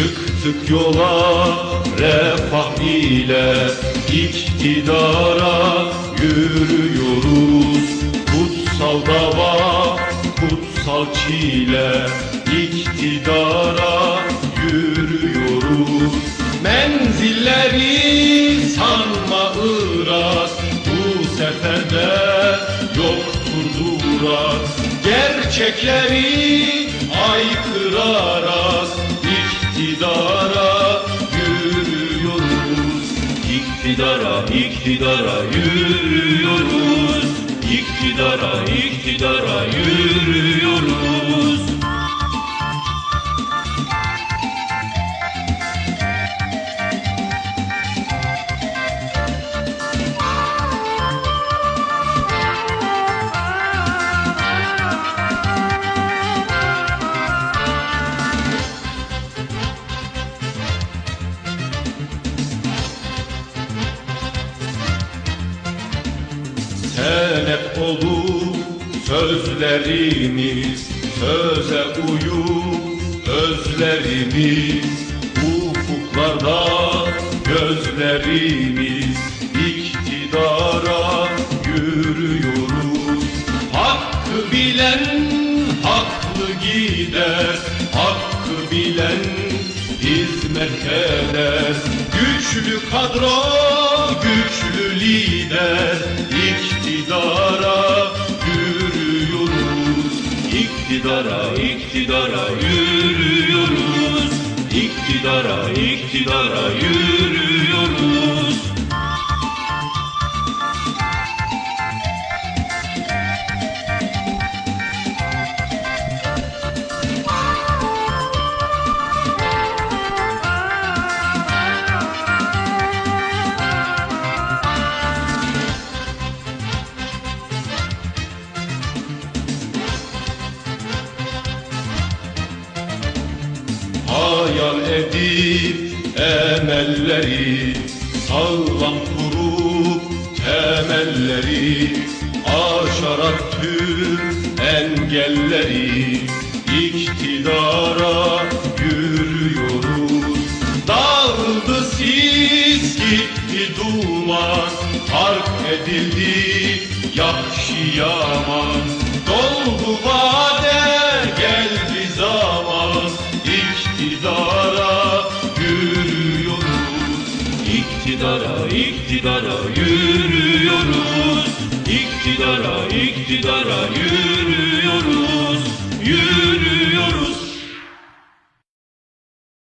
Çıktık yola refah ile iktidara yürüyoruz. Kutsal dava, kutsal çile iktidara yürüyoruz. Menzilleri sanma Irak bu seferde yoktur durak. Gerçekleri aykırarak iktidara yürüyoruz. İktidara, iktidara yürüyoruz. İktidara, iktidara yürüyoruz Senet olur sözlerimiz Söze uyup özlerimiz. Ufuklarda gözlerimiz iktidara yürüyoruz. Hakkı bilen haklı gider Hakkı bilen hizmet eder. Güçlü kadro, güçlü lider iktidara yürüyoruz. İktidara, iktidara yürüyoruz. İktidara, iktidara yürüyoruz Hayal edip emelleri Sağlam kurup temelleri Aşarak tüm engelleri iktidara yürüyoruz. Dağıldı sis gitti duman Fark edildi yakşı yaman. Doldu vade İktidara, iktidara yürüyoruz. İktidara, iktidara yürüyoruz. Yürüyoruz